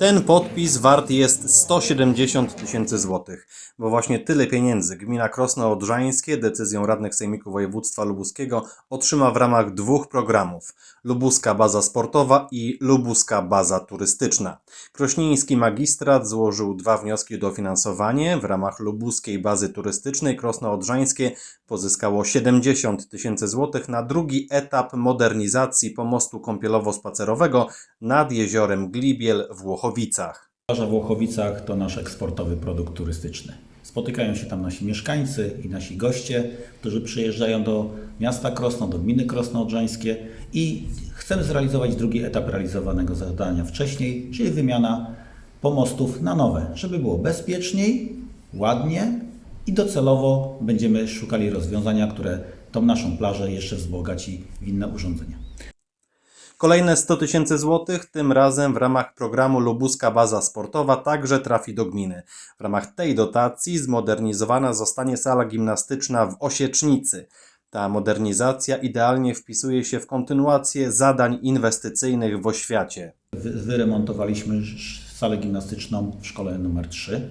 Ten podpis wart jest 170 tysięcy złotych, bo właśnie tyle pieniędzy gmina Krosno Odrzańskie decyzją radnych Sejmiku Województwa Lubuskiego otrzyma w ramach dwóch programów: Lubuska Baza Sportowa i Lubuska Baza Turystyczna. Krośnieński magistrat złożył dwa wnioski o dofinansowanie. W ramach Lubuskiej Bazy Turystycznej Krosno Odrzańskie pozyskało 70 tysięcy złotych na drugi etap modernizacji pomostu kąpielowo-spacerowego nad jeziorem Glibiel w Włochowicach. Plaża w Włochowicach to nasz eksportowy produkt turystyczny. Spotykają się tam nasi mieszkańcy i nasi goście, którzy przyjeżdżają do miasta Krosno, do gminy Krosno Odrzańskie i chcemy zrealizować drugi etap realizowanego zadania wcześniej, czyli wymiana pomostów na nowe, żeby było bezpieczniej, ładnie i docelowo będziemy szukali rozwiązania, które tą naszą plażę jeszcze wzbogaci w inne urządzenia. Kolejne 100 tysięcy złotych, tym razem w ramach programu Lubuska Baza Sportowa, także trafi do gminy. W ramach tej dotacji zmodernizowana zostanie sala gimnastyczna w Osiecznicy. Ta modernizacja idealnie wpisuje się w kontynuację zadań inwestycyjnych w oświacie. Wy- Wyremontowaliśmy salę gimnastyczną w szkole numer 3.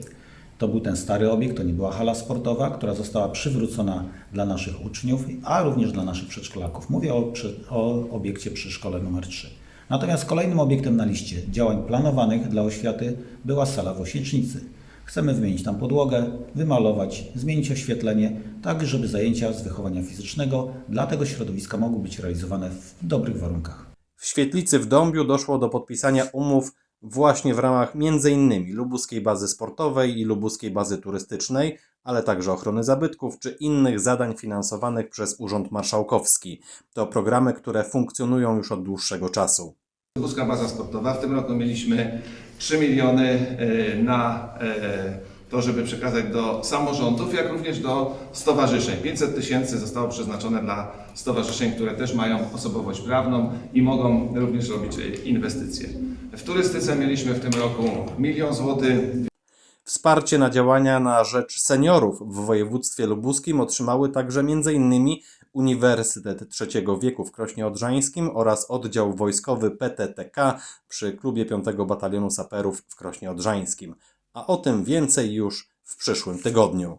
To był ten stary obiekt, to nie była hala sportowa, która została przywrócona dla naszych uczniów, a również dla naszych przedszkolaków. Mówię o, o obiekcie przy szkole numer 3. Natomiast kolejnym obiektem na liście działań planowanych dla oświaty była sala w Osiecznicy. Chcemy wymienić tam podłogę, wymalować, zmienić oświetlenie, tak żeby zajęcia z wychowania fizycznego dla tego środowiska mogły być realizowane w dobrych warunkach. W Świetlicy w Dąbiu doszło do podpisania umów właśnie w ramach m.in. Lubuskiej Bazy Sportowej i Lubuskiej Bazy Turystycznej, ale także ochrony zabytków czy innych zadań finansowanych przez Urząd Marszałkowski. To programy, które funkcjonują już od dłuższego czasu. Lubuska Baza Sportowa. W tym roku mieliśmy 3 miliony e, na e, to, żeby przekazać do samorządów, jak również do stowarzyszeń. 500 tysięcy zostało przeznaczone dla stowarzyszeń, które też mają osobowość prawną i mogą również robić inwestycje. W turystyce mieliśmy w tym roku milion złotych. Wsparcie na działania na rzecz seniorów w województwie lubuskim otrzymały także m.in. Uniwersytet Trzeciego Wieku w Krośnie Odrzańskim oraz oddział wojskowy PTTK przy klubie 5 Batalionu Saperów w Krośnie Odrzańskim. A o tym więcej już w przyszłym tygodniu.